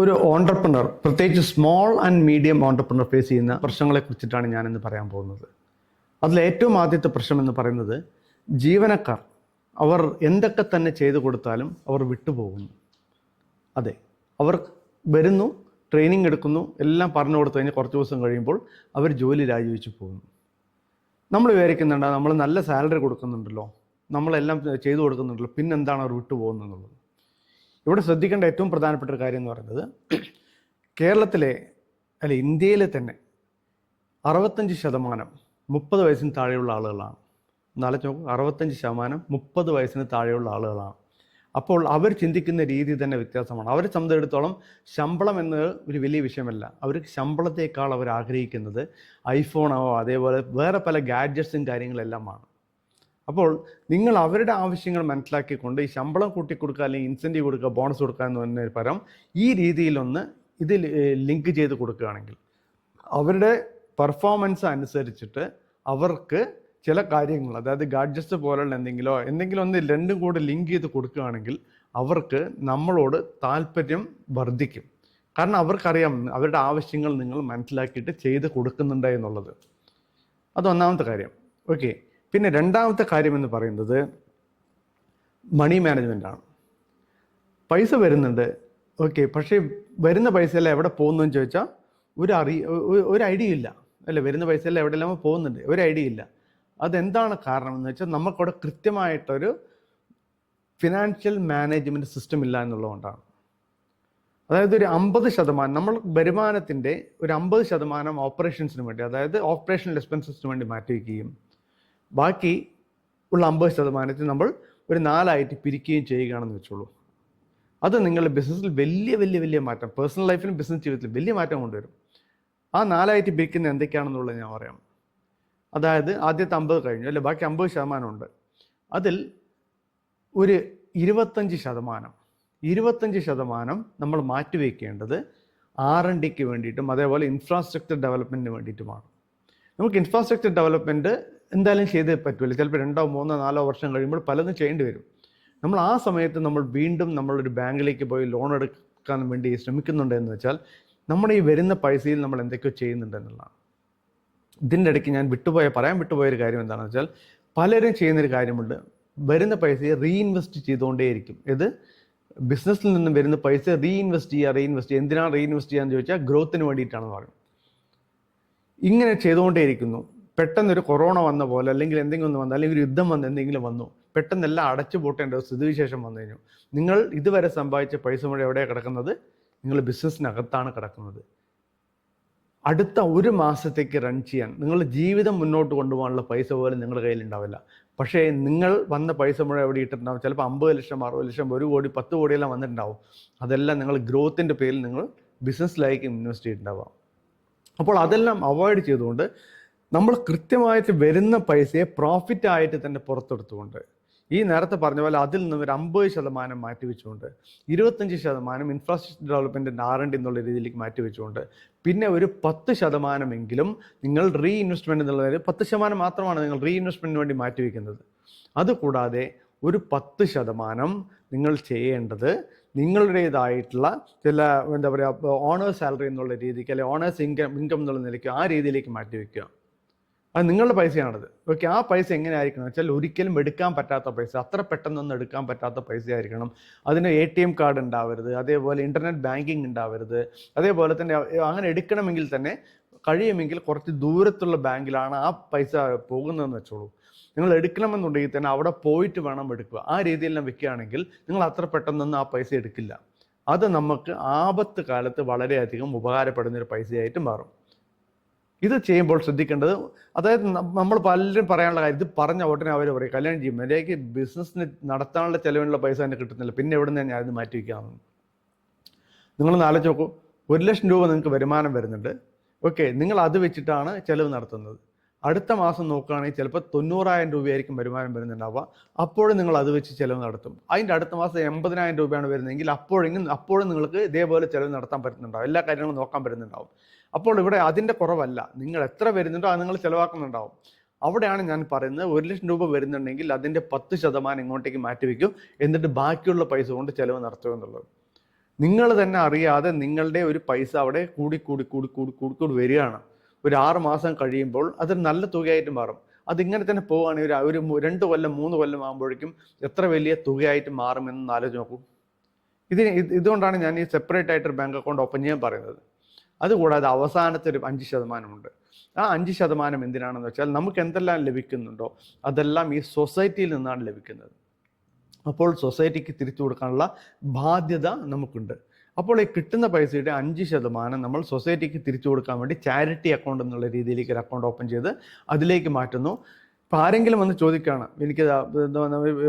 ഒരു ഓണ്ടർപ്രണർ പ്രത്യേകിച്ച് small and medium entrepreneur face ചെയ്യുന്ന പ്രശ്നങ്ങളെ കുറിച്ചിട്ടാണ് ഞാനിന്ന് പറയാൻ പോകുന്നത്. അതിൽ ഏറ്റവും ആദ്യത്തെ പ്രശ്നം എന്ന് പറയുന്നത് ജീവനക്കാർ അവർ എന്തൊക്കെ തന്നെ ചെയ്തു കൊടുത്താലും അവർ വിട്ടുപോകുന്നു. അതെ അവർ വരുന്നു ട്രെയിനിങ് എടുക്കുന്നു എല്ലാം പറഞ്ഞു കൊടുത്തു കഴിഞ്ഞാൽ കുറച്ച് ദിവസം കഴിയുമ്പോൾ അവർ ജോലി രാജിവെച്ച് പോകുന്നു. നമ്മൾ വിചാരിക്കുന്നുണ്ട് നമ്മൾ നല്ല സാലറി കൊടുക്കുന്നുണ്ടല്ലോ നമ്മളെല്ലാം ചെയ്തു കൊടുക്കുന്നുണ്ടല്ലോ പിന്നെന്താണ് അവർ വിട്ടുപോകുന്നത്? ഇവിടെ ശ്രദ്ധിക്കേണ്ട ഏറ്റവും പ്രധാനപ്പെട്ട ഒരു കാര്യം എന്ന് പറയുന്നത് കേരളത്തിലെ അല്ല ഇന്ത്യയിലെ തന്നെ അറുപത്തഞ്ച് ശതമാനം മുപ്പത് വയസ്സിന് താഴെയുള്ള ആളുകളാണ്. നാളെ നോക്കും അറുപത്തഞ്ച് ശതമാനം മുപ്പത് വയസ്സിന് താഴെയുള്ള ആളുകളാണ്. അപ്പോൾ അവർ ചിന്തിക്കുന്ന രീതി തന്നെ വ്യത്യാസമാണ്. അവരെ സംബന്ധിച്ചിടത്തോളം ശമ്പളം എന്നത് ഒരു വലിയ വിഷയമല്ല. അവർ ശമ്പളത്തേക്കാൾ അവർ ആഗ്രഹിക്കുന്നത് ഐഫോണോ അതേപോലെ വേറെ പല ഗാഡ്ജറ്റ്സും കാര്യങ്ങളെല്ലാമാണ് അപ്പോൾ നിങ്ങൾ അവരുടെ ആവശ്യങ്ങൾ മനസ്സിലാക്കിക്കൊണ്ട് ഈ ശമ്പളം കൂട്ടി കൊടുക്കുക അല്ലെങ്കിൽ ഇൻസെന്റീവ് കൊടുക്കുക ബോണസ് കൊടുക്കുക എന്ന് പറഞ്ഞതിന് പരം ഈ രീതിയിലൊന്ന് ഇത് ലിങ്ക് ചെയ്ത് കൊടുക്കുകയാണെങ്കിൽ അവരുടെ പെർഫോമൻസ് അനുസരിച്ചിട്ട് അവർക്ക് ചില കാര്യങ്ങൾ അതായത് ഗാഡ്ജസ്റ്റ് പോലുള്ള എന്തെങ്കിലോ എന്തെങ്കിലും ഒന്ന് രണ്ടും കൂടെ ലിങ്ക് ചെയ്ത് കൊടുക്കുകയാണെങ്കിൽ അവർക്ക് നമ്മളോട് താല്പര്യം വർദ്ധിക്കും. കാരണം അവർക്കറിയാം അവരുടെ ആവശ്യങ്ങൾ നിങ്ങൾ മനസ്സിലാക്കിയിട്ട് ചെയ്ത് കൊടുക്കുന്നുണ്ട് എന്നുള്ളത്. അത് ഒന്നാമത്തെ കാര്യം. ഓക്കെ. പിന്നെ രണ്ടാമത്തെ കാര്യം എന്ന് പറയുന്നത് മണി മാനേജ്മെന്റ് ആണ്. പൈസ വരുന്നുണ്ട്. ഓക്കെ പക്ഷേ വരുന്ന പൈസയെല്ലാം എവിടെ പോകുന്നു എന്ന് ചോദിച്ചാൽ ഒരു അറി ഒരു ഐഡിയ ഇല്ല. അല്ലേ വരുന്ന പൈസയെല്ലാം എവിടെയെല്ലാം പോകുന്നുണ്ട്. ഒരു ഐഡിയ ഇല്ല. അതെന്താണ് കാരണം എന്ന് വെച്ചാൽ നമുക്കവിടെ കൃത്യമായിട്ടൊരു ഫിനാൻഷ്യൽ മാനേജ്മെന്റ് സിസ്റ്റം ഇല്ല എന്നുള്ളതുകൊണ്ടാണ്. അതായത് ഒരു അമ്പത് ശതമാനം നമ്മൾ വരുമാനത്തിന്റെ ഒരു അമ്പത് ശതമാനം ഓപ്പറേഷൻസിന് വേണ്ടി അതായത് ഓപ്പറേഷണൽ എക്സ്പെൻസസിന് വേണ്ടി മാറ്റി വയ്ക്കുകയും ബാക്കി ഉള്ള അമ്പത് ശതമാനത്തിൽ നമ്മൾ ഒരു നാലായിട്ട് പിരിക്കുകയും ചെയ്യുകയാണെന്ന് വെച്ചോളൂ. അത് നിങ്ങളുടെ ബിസിനസ്സിൽ വലിയ വലിയ വലിയ മാറ്റം പേഴ്സണൽ ലൈഫിലും ബിസിനസ് ജീവിതത്തിലും വലിയ മാറ്റം കൊണ്ടുവരും. ആ നാലായിട്ട് പിരിക്കുന്ന എന്തൊക്കെയാണെന്നുള്ളത് ഞാൻ പറയാം. അതായത് ആദ്യത്തെ അമ്പത് കഴിഞ്ഞു അല്ലെ? ബാക്കി അമ്പത് ശതമാനമുണ്ട് അതിൽ ഒരു ഇരുപത്തഞ്ച് ശതമാനം ഇരുപത്തഞ്ച് ശതമാനം നമ്മൾ മാറ്റിവെക്കേണ്ടത് ആർ എൻ ഡിക്ക് വേണ്ടിയിട്ടും അതേപോലെ ഇൻഫ്രാസ്ട്രക്ചർ ഡെവലപ്മെന്റിന് വേണ്ടിയിട്ടുമാണ്. നമുക്ക് ഇൻഫ്രാസ്ട്രക്ചർ ഡെവലപ്മെന്റ് എന്തായാലും ചെയ്തേ പറ്റുമല്ലോ ചിലപ്പോൾ രണ്ടോ മൂന്നോ നാലോ വർഷം കഴിയുമ്പോൾ പലതും ചെയ്യേണ്ടി വരും. നമ്മൾ ആ സമയത്ത് നമ്മൾ വീണ്ടും നമ്മളൊരു ബാങ്കിലേക്ക് പോയി ലോൺ എടുക്കാൻ വേണ്ടി ശ്രമിക്കുന്നുണ്ട് എന്ന് വെച്ചാൽ നമ്മുടെ ഈ വരുന്ന പൈസയിൽ നമ്മൾ എന്തൊക്കെയോ ചെയ്യുന്നുണ്ട് എന്നുള്ളതാണ്. ഇതിന്റെ ഇടയ്ക്ക് ഞാൻ വിട്ടുപോയ പറയാൻ വിട്ടുപോയ ഒരു കാര്യം എന്താണെന്ന് വെച്ചാൽ പലരും ചെയ്യുന്നൊരു കാര്യമുണ്ട്. വരുന്ന പൈസയെ റീഇൻവെസ്റ്റ് ചെയ്തുകൊണ്ടേയിരിക്കും. ഇത് ബിസിനസ്സിൽ നിന്നും വരുന്ന പൈസ റീഇൻവെസ്റ്റ് ചെയ്യുക റീഇൻവെസ്റ്റ് ചെയ്യുക. എന്തിനാണ് റീഇൻവെസ്റ്റ് ചെയ്യാന്ന് ചോദിച്ചാൽ ഗ്രോത്തിന് വേണ്ടിയിട്ടാണെന്ന് പറയും. ഇങ്ങനെ ചെയ്തുകൊണ്ടേയിരിക്കുന്നു. പെട്ടെന്നൊരു കൊറോണ വന്ന പോലെ അല്ലെങ്കിൽ എന്തെങ്കിലും ഒന്ന് വന്നു അല്ലെങ്കിൽ ഒരു യുദ്ധം വന്ന് എന്തെങ്കിലും വന്നു പെട്ടെന്ന് എല്ലാം അടച്ചു പൂട്ടേണ്ട ഒരു സ്ഥിതിവിശേഷം വന്നു കഴിഞ്ഞു നിങ്ങൾ ഇതുവരെ സമ്പാദിച്ച പൈസ മുഴുവൻ എവിടെയാണ് കിടക്കുന്നത്? നിങ്ങൾ ബിസിനസ്സിനകത്താണ് കിടക്കുന്നത്. അടുത്ത ഒരു മാസത്തേക്ക് റൺ ചെയ്യാൻ നിങ്ങളുടെ ജീവിതം മുന്നോട്ട് കൊണ്ടുപോകാനുള്ള പൈസ പോലും നിങ്ങളുടെ കയ്യിൽ ഉണ്ടാവില്ല. പക്ഷേ നിങ്ങൾ വന്ന പൈസ മുഴുവൻ എവിടെ ഇട്ടിട്ടുണ്ടാവും? ചിലപ്പോൾ അമ്പത് ലക്ഷം അറുപത് ലക്ഷം ഒരു കോടി പത്ത് കോടിയെല്ലാം വന്നിട്ടുണ്ടാവും. അതെല്ലാം നിങ്ങൾ ഗ്രോത്തിന്റെ പേരിൽ നിങ്ങൾ ബിസിനസ്സിലായിരിക്കും ഇൻവെസ്റ്റ് ചെയ്തിട്ടുണ്ടാവാം അപ്പോൾ അതെല്ലാം അവോയ്ഡ് ചെയ്തുകൊണ്ട് നമ്മൾ കൃത്യമായിട്ട് വരുന്ന പൈസയെ പ്രോഫിറ്റ് ആയിട്ട് തന്നെ പുറത്തെടുത്തുകൊണ്ട് ഈ നേരത്തെ പറഞ്ഞ പോലെ അതിൽ നിന്ന് ഒരു അമ്പത് ശതമാനം മാറ്റി വെച്ചുകൊണ്ട് ഇരുപത്തഞ്ച് ശതമാനം ഇൻഫ്രാസ്ട്രക്ചർ ഡെവലപ്മെന്റിന്റെ ആർ എന്നുള്ള രീതിയിലേക്ക് മാറ്റി വെച്ചുകൊണ്ട് പിന്നെ ഒരു പത്ത് ശതമാനമെങ്കിലും നിങ്ങൾ റീ ഇൻവെസ്റ്റ്മെന്റ് എന്നുള്ളത് പത്ത് ശതമാനം മാത്രമാണ് നിങ്ങൾ റീ ഇൻവെസ്റ്റ്മെന്റിന് വേണ്ടി മാറ്റി വയ്ക്കുന്നത് അതുകൂടാതെ ഒരു പത്ത് ശതമാനം നിങ്ങൾ ചെയ്യേണ്ടത് നിങ്ങളുടേതായിട്ടുള്ള ചില എന്താ പറയുക ഓണേഴ്സ് സാലറി എന്നുള്ള രീതിക്ക് അല്ലെങ്കിൽ ഓണേഴ്സ് ഇൻകം ഇൻകം എന്നുള്ള നിലയ്ക്ക് ആ രീതിയിലേക്ക് മാറ്റി വയ്ക്കുക അത് നിങ്ങളുടെ പൈസയാണത്. ഓക്കെ ആ പൈസ എങ്ങനെയായിരിക്കണം? വെച്ചാൽ ഒരിക്കലും എടുക്കാൻ പറ്റാത്ത പൈസ അത്ര പെട്ടെന്നൊന്നും എടുക്കാൻ പറ്റാത്ത പൈസ ആയിരിക്കണം അതിന് എ ടി എം കാർഡ് ഉണ്ടാവരുത് അതേപോലെ ഇന്റർനെറ്റ് ബാങ്കിങ് ഉണ്ടാവരുത് അതേപോലെ തന്നെ അങ്ങനെ എടുക്കണമെങ്കിൽ തന്നെ കഴിയുമെങ്കിൽ കുറച്ച് ദൂരത്തുള്ള ബാങ്കിലാണ് ആ പൈസ പോകുന്നതെന്ന് വെച്ചോളൂ. നിങ്ങൾ എടുക്കണമെന്നുണ്ടെങ്കിൽ തന്നെ അവിടെ പോയിട്ട് വേണം എടുക്കുക. ആ രീതിയിലെല്ലാം വെക്കുകയാണെങ്കിൽ നിങ്ങൾ അത്ര പെട്ടെന്നൊന്നും ആ പൈസ എടുക്കില്ല. അത് നമുക്ക് ആപത്ത് കാലത്ത് വളരെയധികം ഉപകാരപ്പെടുന്ന ഒരു പൈസയായിട്ട് മാറും. ഇത് ചെയ്യുമ്പോൾ ശ്രദ്ധിക്കേണ്ടത് അതായത് നമ്മൾ പലരും പറയാനുള്ള കാര്യം ഇത് പറഞ്ഞ ഉടനെ അവർ പറയും കല്യാണം ചെയ്യും. എനിക്ക് ബിസിനസ്സിന് നടത്താനുള്ള ചിലവിനുള്ള പൈസ തന്നെ കിട്ടുന്നില്ല. പിന്നെ എവിടെ നിന്ന് ഞാൻ ഇത് മാറ്റി വയ്ക്കാമെന്ന് നിങ്ങൾ ആലോചിച്ച് നോക്കൂ. ഒരു ലക്ഷം രൂപ നിങ്ങൾക്ക് വരുമാനം വരുന്നുണ്ട്. ഓക്കെ നിങ്ങൾ അത് വെച്ചിട്ടാണ് ചിലവ് നടത്തുന്നത്. അടുത്ത മാസം നോക്കുകയാണെങ്കിൽ ചിലപ്പോൾ തൊണ്ണൂറായിരം രൂപയായിരിക്കും വരുമാനം വരുന്നുണ്ടാവുക. അപ്പോഴും നിങ്ങൾ അത് വെച്ച് ചിലവ് നടത്തും. അതിന്റെ അടുത്ത മാസം എൺപതിനായിരം രൂപയാണ് വരുന്നതെങ്കിൽ അപ്പോഴെങ്കിലും അപ്പോഴും നിങ്ങൾക്ക് ഇതേപോലെ ചിലവ് നടത്താൻ പറ്റുന്നുണ്ടാവും. എല്ലാ കാര്യങ്ങളും നോക്കാൻ പറ്റുന്നുണ്ടാവും. അപ്പോൾ ഇവിടെ അതിന്റെ കുറവല്ല. നിങ്ങൾ എത്ര വരുന്നുണ്ടോ അത് നിങ്ങൾ ചിലവാക്കുന്നുണ്ടാവും. അവിടെയാണ് ഞാൻ പറയുന്നത് ഒരു ലക്ഷം രൂപ വരുന്നുണ്ടെങ്കിൽ അതിന്റെ പത്ത് ശതമാനം ഇങ്ങോട്ടേക്ക് മാറ്റിവെക്കും എന്നിട്ട് ബാക്കിയുള്ള പൈസ കൊണ്ട് ചിലവ് നടത്തുക എന്നുള്ളത്. നിങ്ങൾ തന്നെ അറിയാതെ നിങ്ങളുടെ ഒരു പൈസ അവിടെ കൂടി കൂടി കൂടി കൂടി കൂടി കൂടി വരികയാണ്. ഒരു ആറ് മാസം കഴിയുമ്പോൾ അതൊരു നല്ല തുകയായിട്ട് മാറും. അതിങ്ങനെ തന്നെ പോവുകയാണെങ്കിൽ ഒരു രണ്ട് കൊല്ലം മൂന്ന് കൊല്ലം ആകുമ്പോഴേക്കും എത്ര വലിയ തുകയായിട്ട് മാറുമെന്ന് ആലോചിച്ച് നോക്കൂ. ഇതിന് ഇത് ഇതുകൊണ്ടാണ് ഞാൻ ഈ സെപ്പറേറ്റ് ആയിട്ട് ഒരു ബാങ്ക് അക്കൗണ്ട് ഓപ്പൺ ചെയ്യാൻ പറയുന്നത്. അതുകൂടാതെ അവസാനത്തെ ഒരു അഞ്ച് ശതമാനമുണ്ട്. ആ അഞ്ച് ശതമാനം എന്തിനാണെന്ന് വെച്ചാൽ നമുക്ക് എന്തെല്ലാം ലഭിക്കുന്നുണ്ടോ അതെല്ലാം ഈ സൊസൈറ്റിയിൽ നിന്നാണ് ലഭിക്കുന്നത്. അപ്പോൾ സൊസൈറ്റിക്ക് തിരിച്ചു കൊടുക്കാനുള്ള ബാധ്യത നമുക്കുണ്ട്. അപ്പോൾ ഈ കിട്ടുന്ന പൈസയുടെ അഞ്ച് ശതമാനം നമ്മൾ സൊസൈറ്റിക്ക് തിരിച്ചു കൊടുക്കാൻ വേണ്ടി ചാരിറ്റി അക്കൗണ്ട് എന്നുള്ള രീതിയിലേക്ക് ഒരു അക്കൗണ്ട് ഓപ്പൺ ചെയ്ത് അതിലേക്ക് മാറ്റുന്നു. ഇപ്പം ആരെങ്കിലും വന്ന് ചോദിക്കുകയാണ് എനിക്ക്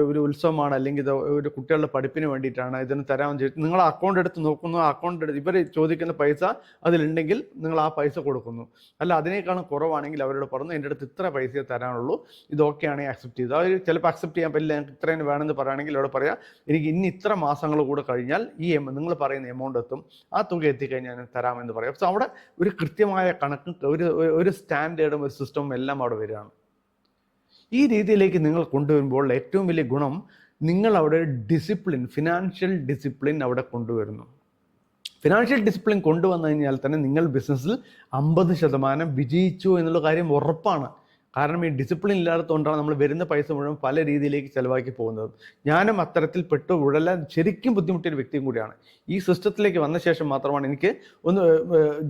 ഒരു ഉത്സവമാണ് അല്ലെങ്കിൽ ഒരു കുട്ടികളുടെ പഠിപ്പിന് വേണ്ടിയിട്ടാണ് ഇതിന് തരാമെന്ന് ചോദിച്ചു നിങ്ങൾ അക്കൗണ്ട് എടുത്ത് നോക്കുന്നു അക്കൗണ്ട് എടുത്ത് ഇവർ ചോദിക്കുന്ന പൈസ അതിലുണ്ടെങ്കിൽ നിങ്ങൾ ആ പൈസ കൊടുക്കുന്നു. അല്ല അതിനേക്കാളും കുറവാണെങ്കിൽ അവരോട് പറഞ്ഞു എന്റെ അടുത്ത് ഇത്ര പൈസയെ തരാനുള്ളൂ ഇത് ഓക്കെ ആണെങ്കിൽ അക്സെപ്റ്റ് ചെയ്തു. അവർ ചിലപ്പോൾ അക്സെപ്റ്റ് ചെയ്യാൻ പറ്റില്ല ഞങ്ങൾക്ക് ഇത്രയും വേണമെന്ന് പറയുകയാണെങ്കിൽ അവിടെ പറയാം എനിക്ക് ഇനി ഇത്ര മാസങ്ങൾ കൂടെ കഴിഞ്ഞാൽ ഈ നിങ്ങൾ പറയുന്ന എമൗണ്ട് എത്തും ആ തുക എത്തിക്കഴിഞ്ഞാൽ ഞാൻ തരാമെന്ന് പറയാം. പക്ഷെ അവിടെ ഒരു കൃത്യമായ കണക്ക് ഒരു ഒരു സ്റ്റാൻഡേർഡും ഒരു സിസ്റ്റവും എല്ലാം അവിടെ വരികയാണ്. ഈ രീതിയിലേക്ക് നിങ്ങൾ കൊണ്ടുവരുമ്പോൾ ഏറ്റവും വലിയ ഗുണം നിങ്ങൾ അവിടെ ഡിസിപ്ലിൻ ഫിനാൻഷ്യൽ ഡിസിപ്ലിൻ അവിടെ കൊണ്ടുവരുന്നു. ഫിനാൻഷ്യൽ ഡിസിപ്ലിൻ കൊണ്ടുവന്നു കഴിഞ്ഞാൽ തന്നെ നിങ്ങൾ ബിസിനസ്സിൽ അമ്പത് ശതമാനം വിജയിച്ചു എന്നുള്ള കാര്യം ഉറപ്പാണ്. കാരണം ഈ ഡിസിപ്ലിൻ ഇല്ലാത്തതുകൊണ്ടാണ് നമ്മൾ വരുന്ന പൈസ മുഴുവൻ പല രീതിയിലേക്ക് ചിലവാക്കി പോകുന്നത്. ഞാനും അത്തരത്തിൽ പെട്ടു ഉഴല ശരിക്കും ബുദ്ധിമുട്ടിയ ഒരു വ്യക്തിയും കൂടിയാണ്. ഈ സിസ്റ്റത്തിലേക്ക് വന്ന ശേഷം മാത്രമാണ് എനിക്ക് ഒന്ന്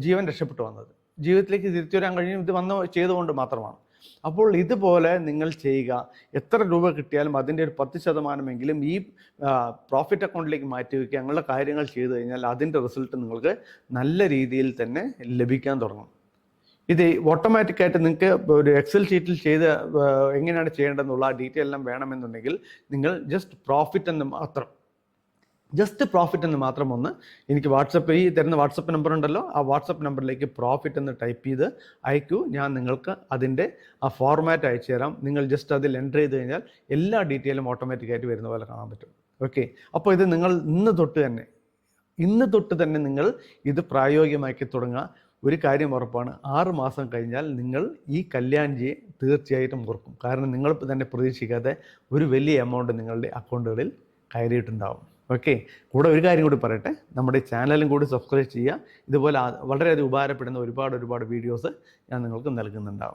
ജീവൻ രക്ഷപ്പെട്ടു വന്നത്. ജീവിതത്തിലേക്ക് തിരിച്ചു വരാൻ കഴിയും ഇത് വന്ന ചെയ്തുകൊണ്ട് മാത്രമാണ്. അപ്പോൾ ഇതുപോലെ നിങ്ങൾ ചെയ്യുക. എത്ര രൂപ കിട്ടിയാലും അതിന്റെ ഒരു പത്ത് ശതമാനമെങ്കിലും ഈ പ്രോഫിറ്റ് അക്കൗണ്ടിലേക്ക് മാറ്റി വയ്ക്കുക. അങ്ങനെയുള്ള കാര്യങ്ങൾ ചെയ്തു കഴിഞ്ഞാൽ അതിന്റെ റിസൾട്ട് നിങ്ങൾക്ക് നല്ല രീതിയിൽ തന്നെ ലഭിക്കാൻ തുടങ്ങും. ഇത് ഓട്ടോമാറ്റിക്കായിട്ട് നിങ്ങൾക്ക് ഒരു എക്സൽ ഷീറ്റിൽ ചെയ്ത് എങ്ങനെയാണ് ചെയ്യേണ്ടതെന്നുള്ള ആ ഡീറ്റെയിൽ എല്ലാം വേണമെന്നുണ്ടെങ്കിൽ നിങ്ങൾ ജസ്റ്റ് പ്രോഫിറ്റ് എന്ന് മാത്രം ജസ്റ്റ് പ്രോഫിറ്റ് എന്ന് മാത്രം ഒന്ന് എനിക്ക് വാട്സപ്പ് ഈ തരുന്ന വാട്സപ്പ് നമ്പർ ഉണ്ടല്ലോ ആ വാട്സപ്പ് നമ്പറിലേക്ക് പ്രോഫിറ്റ് എന്ന് ടൈപ്പ് ചെയ്ത് അയക്കൂ. ഞാൻ നിങ്ങൾക്ക് അതിന്റെ ആ ഫോർമാറ്റ് അയച്ചു തരാം. നിങ്ങൾ ജസ്റ്റ് അതിൽ എന്റർ ചെയ്ത് കഴിഞ്ഞാൽ എല്ലാ ഡീറ്റെയിലും ഓട്ടോമാറ്റിക്കായിട്ട് വരുന്ന പോലെ കാണാൻ പറ്റും. ഓക്കെ അപ്പോൾ ഇത് നിങ്ങൾ ഇന്ന് തൊട്ട് തന്നെ ഇന്ന് തൊട്ട് തന്നെ നിങ്ങൾ ഇത് പ്രായോഗികമാക്കി തുടങ്ങുക. ഒരു കാര്യം ഉറപ്പാണ് ആറ് മാസം കഴിഞ്ഞാൽ നിങ്ങൾ ഈ കല്യാൺജിയെ തീർച്ചയായിട്ടും ഓർക്കും. കാരണം നിങ്ങൾ തന്നെ പ്രതീക്ഷിക്കാതെ ഒരു വലിയ എമൗണ്ട് നിങ്ങളുടെ അക്കൗണ്ടുകളിൽ കയറിയിട്ടുണ്ടാവും. ഓക്കെ കൂടെ ഒരു കാര്യം കൂടി പറയട്ടെ. നമ്മുടെ ചാനലും കൂടി സബ്സ്ക്രൈബ് ചെയ്യുക. ഇതുപോലെ വളരെയധികം ഉപകാരപ്പെടുന്ന ഒരുപാട് ഒരുപാട് വീഡിയോസ് ഞാൻ നിങ്ങൾക്ക് നൽകുന്നുണ്ടാവും.